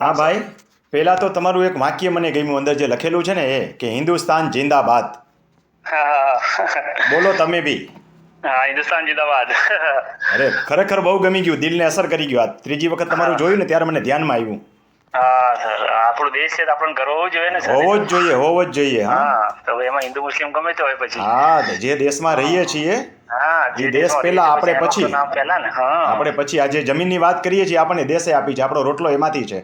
હા ભાઈ પહેલાં તો તમારું એક વાક્ય મને ગમ્યું અંદર જે લખેલું છે ને એ કે હિન્દુસ્તાન જિંદાબાદ. બોલો તમે બી. હા હિન્દુસ્તાન જિંદાબાદ. અરે ખરેખર બહુ ગમી ગયું દિલને અસર કરી ગયું. આ ત્રીજી વખત તમારું જોયું ને ત્યારે મને ધ્યાનમાં આવ્યું. હા સર આપણો દેશ છે તો આપણને ગર્વ હોવો જોઈએ ને હોવો જ જોઈએ હોવો જ જોઈએ હા. તો એમાં હિન્દુ મુસ્લિમ ગમે તે હોય પછી. હા જે દેશમાં રહીએ છીએ હા જે દેશ પહેલા, આપણે પછી પછી. નામ પહેલા ને આપણે પછી આજે જમીનની વાત કરીએ છીએ આપણને દેશે આપી છે આપણો રોટલો એમાંથી છે.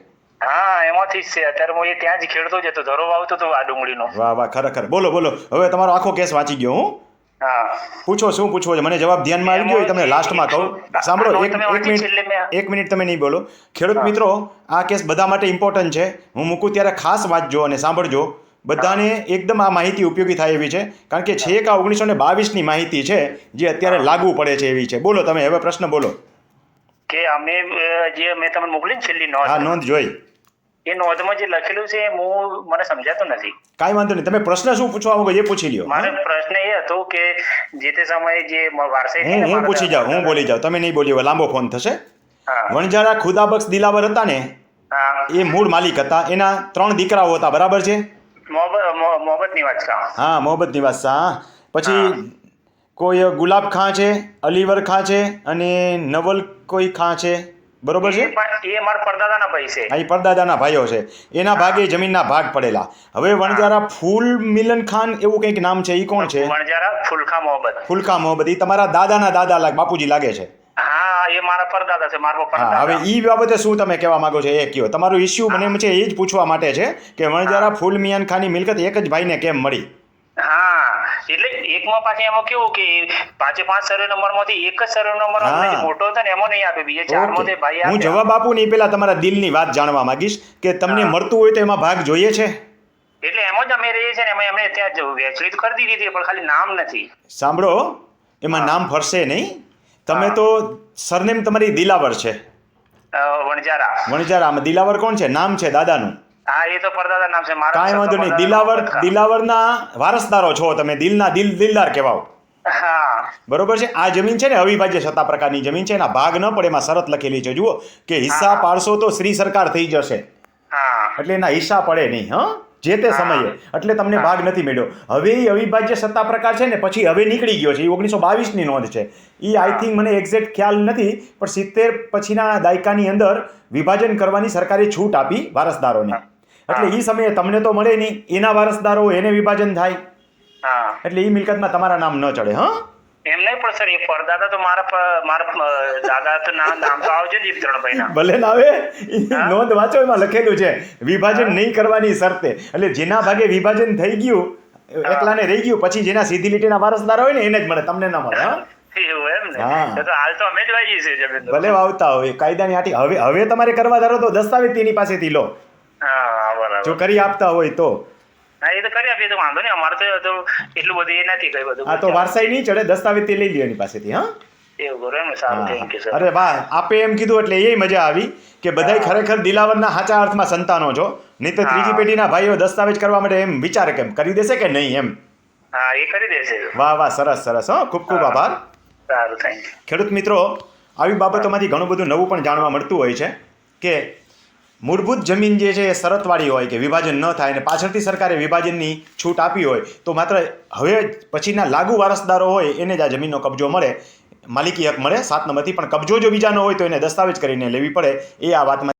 હા એમાંથી જ છે. અત્યારે હું એ ત્યાં જ ખેડતો જ હતો. ધરો વાવતો હતો આ ડુંગળીનો. વાહ વાહ ખરેખર. બોલો બોલો. હવે તમારો આખો કેસ વાંચી ગયો હું? હા. પૂછો શું પૂછવો છે? મને જવાબ ધ્યાનમાં આવી ગયો તમને લાસ્ટમાં કહું. સાંભળો એક મિનિટ એક મિનિટ તમે નહીં બોલો. ખેડૂત મિત્રો આ કેસ બધા માટે ઇમ્પોર્ટન્ટ છે. હું મૂકું ત્યારે ખાસ વાંચજો અને સાંભળજો. બધાને એકદમ આ માહિતી ઉપયોગી થાય એવી છે. કારણ કે છેક આ ઓગણીસો ને બાવીસની માહિતી છે જે અત્યારે લાગુ પડે છે એવી છે. બોલો તમે હવે પ્રશ્ન બોલો. કે અમે જે મેં તમને મોકલી ને છેલ્લી હા નોંધ નોંધ જોઈ. એ નોંધમાં જે લખેલું છે હું મને સમજાતું નથી. કાંઈ વાંધો નહીં. તમે પ્રશ્ન શું પૂછવા માંગો એ પૂછી લ્યો. મારો પ્રશ્ન એ હતો કે જે તે સમયે જે વારસાઈ હું હું પૂછી જાઉં હું બોલી જાઉં. તમે નહીં બોલી લાંબો ફોન થશે. વણજારા ખુદાબક્ષ દિલાવર હતા ને? એ મૂળ માલિક હતા. એના ત્રણ દીકરાઓ હતા બરાબર છે? મોહબ્બત નિવાસ કા હા મોહબ્બત નિવાસ શાહ. પછી કોઈ ગુલાબ ખાં છે અલીવર ખાં છે અને નવલ કોઈ ખાં છે? બરોબર છે? એ મારા પરદાદાના ભાઈ છે. અહીં પરદાદાના ભાઈઓ છે. એના ભાગે જમીનના ભાગ પડેલા. હવે વણજારા ફૂલ મિલન ખાન એવું કંઈક નામ છે એ કોણ છે? વણજારા ફુલખા મોહબ્બત ફૂલકા મોહબ્બત એ તમારા દાદાના દાદા લાગ બાપુજી લાગે છે. હા એ મારા પરદાદા છે મારો પરદાદા હવે એ ઈ બાબતે શું તમે કહેવા માંગો છો એ કયો? તમારું ઇશ્યુ મને છે એ જ પૂછવા માટે છે કે વણજારા ફૂલ મિયાન ખાનની મિલકત એક જ ભાઈને કેમ મળી? હા એટલે એકમાં પાછી એમાં કેવું કે પાંચે પાંચ સર્વે નંબરમાંથી એક જ સર્વે નંબર મોટો હતો ને એમાં નહીં આપે. બીજા ચારમાંથી ભાઈ હું જવાબ આપું નહીં પેલા પહેલા તમારા દિલની વાત જાણવા માંગીશ કે તમને. મળતું હોય તો એમાં ભાગ જોઈએ છે? એટલે એમાં જ અમે રહીએ છીએ ને એમાં એમણે ત્યાં જ વહેંચણી કરી દીધી હતી પણ ખાલી નામ નથી. સાંભળો એમાં નામ ફરશે નહીં. તમે તો સરનેમ તમારી દિલાવર છે. વણજારા વણજારા દિલાવર કોણ છે? નામ છે દાદાનું. હા એ તો પરદાદા નામ છે મારા કાંઈ વાંધો નહીં. દિલાવર દિલાવરના વારસદારો છો તમે. દિલના દિલ દિલદાર કહેવાઓ. બરોબર છે? આ જમીન છે ને અવિભાજ્ય સત્તા પ્રકારની જમીન છે. એના ભાગ ન પડે એમાં શરત લખેલી છે. જુઓ કે હિસ્સા પાડશો તો શ્રી સરકાર થઈ જશે. એટલે એના હિસ્સા પડે નહીં હા? જે તે સમયે. એટલે તમને ભાગ નથી મળ્યો. હવે એ અવિભાજ્ય સત્તા પ્રકાર છે ને પછી હવે નીકળી ગયો છે. એ ઓગણીસો બાવીસની નોંધ છે. એ આઈ થિંક મને એક્ઝેક્ટ ખ્યાલ નથી પણ સિત્તેર પછીના દાયકાની અંદર વિભાજન કરવાની સરકારે છૂટ આપી વારસદારોને. એટલે એ સમયે તમને તો મળે નહીં. એના વારસદારો એને વિભાજન થાય. એટલે એ મિલકતમાં તમારા નામ ન ચડે હા? એમ નહીં પણ સર એ પરદાદા તો મારા મારા દાદા તો નામ નામ તો આવશે જ ભાઈ ના ભલે ના આવે. નોંધ વાંચો એમાં લખેલું છે. વિભાજન નહીં કરવાની શરતે. એટલે જેના ભાગે વિભાજન થઈ ગયું એકલાને રહી ગયું પછી જેના સીધી લીટીના વારસદાર હોય ને એને જ મળે. તમને ના મળે હા. ભલે વાવતા હોય કાયદાની આટી હવે હવે તમારે કરવા ધારો તો દસ્તાવેજ તેની પાસેથી લો. જો કરી આપતા હોય તો. હા એ તો કરી આપીએ તો વાંધો નહીં. અમારે તો એટલું બધું એ નથી કઈ બધું. હા તો વારસાઈ નહીં ચડે દસ્તાવેજ તે લઈ લ્યો એની પાસેથી હા? ને? અરે વાહ આપે એમ કીધું એટલે એ મજા આવી કે બધા ખરેખર દિલાવરના સાચા અર્થમાં સંતાનો છો. નહીં તો ત્રીજી પેઢીના ભાઈઓ દસ્તાવેજ કરવા માટે એમ વિચાર કેમ? કરી દેશે કે નહીં એમ? હા એ કરી દેશે. વાહ વાહ સરસ સરસ હો. ખૂબ ખૂબ આભાર. સારું થેન્ક ખેડૂત મિત્રો આવી બાબતોમાંથી ઘણું બધું નવું પણ જાણવા મળતું હોય છે કે મૂળભૂત જમીન જે છે એ શરતવાળી હોય કે વિભાજન ન થાય અને પાછળથી સરકારે વિભાજનની છૂટ આપી હોય, તો માત્ર હવે પછીના લાગુ વારસદારો હોય એને જ આ જમીનનો કબજો મળે. માલિકી હક મળે, સાત નંબરથી પણ કબજો જો બીજાનો હોય તો એને દસ્તાવેજ કરીને લેવી પડે, એ આ વાતમાં